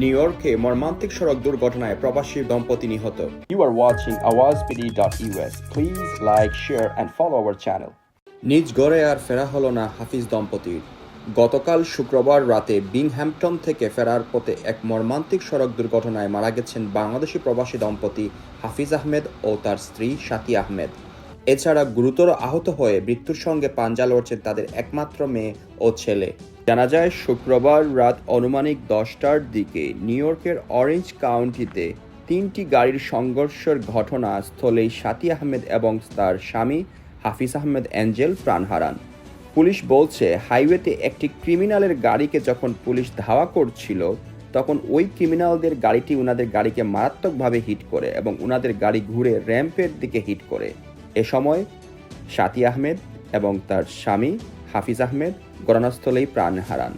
New ইয়র্কে মর্মান্তিক সড়ক দুর্ঘটনায় প্রবাসী দম্পতি নিহত। You are watching Awaz are watching awazpd.us. Please like share, and follow our channel নিজ গড়ে আর ফেরা হলো না হাফিজ দম্পতির। গতকাল শুক্রবার রাতে বিংহ্যাম্পটন থেকে ফেরার পথে এক মর্মান্তিক সড়ক দুর্ঘটনায় মারা গেছেন বাংলাদেশি প্রবাসী দম্পতি হাফিজ আহমেদ ও তার স্ত্রী সাথী আহমেদ। এছাড়া গুরুতর আহত হয়ে মৃত্যুর সঙ্গে পাঞ্জা লড়ছেন তাদের একমাত্র মেয়ে ও ছেলে। জানা যায়, শুক্রবার রাত অনুমানিক দশটার দিকে নিউ ইয়র্কের অরেঞ্জ কাউন্টিতে তিনটি গাড়ির সংঘর্ষের ঘটনা স্থলেই সাথী আহমেদ এবং তার স্বামী হাফিজ আহমেদ অ্যাঞ্জেল প্রাণ হারান। পুলিশ বলছে, হাইওয়েতে একটি ক্রিমিনালের গাড়িকে যখন পুলিশ ধাওয়া করছিল, তখন ওই ক্রিমিনালদের গাড়িটি উনাদের গাড়িকে মারাত্মকভাবে হিট করে এবং উনাদের গাড়ি ঘুরে র্যাম্পের দিকে হিট করে। এ সময় সাথী আহমেদ এবং তার স্বামী হাফিজ আহমেদ ঘটনাস্থলেই প্রাণ হারান।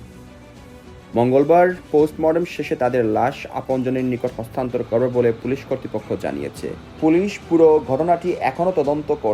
মঙ্গলবার পোস্টমর্টম শেষে তাদের লাশ আপনজনের নিকট হস্তান্তর করবে বলে পুলিশ কর্তৃপক্ষ জানিয়েছে। পুলিশ পুরো ঘটনাটি এখনও তদন্ত করছে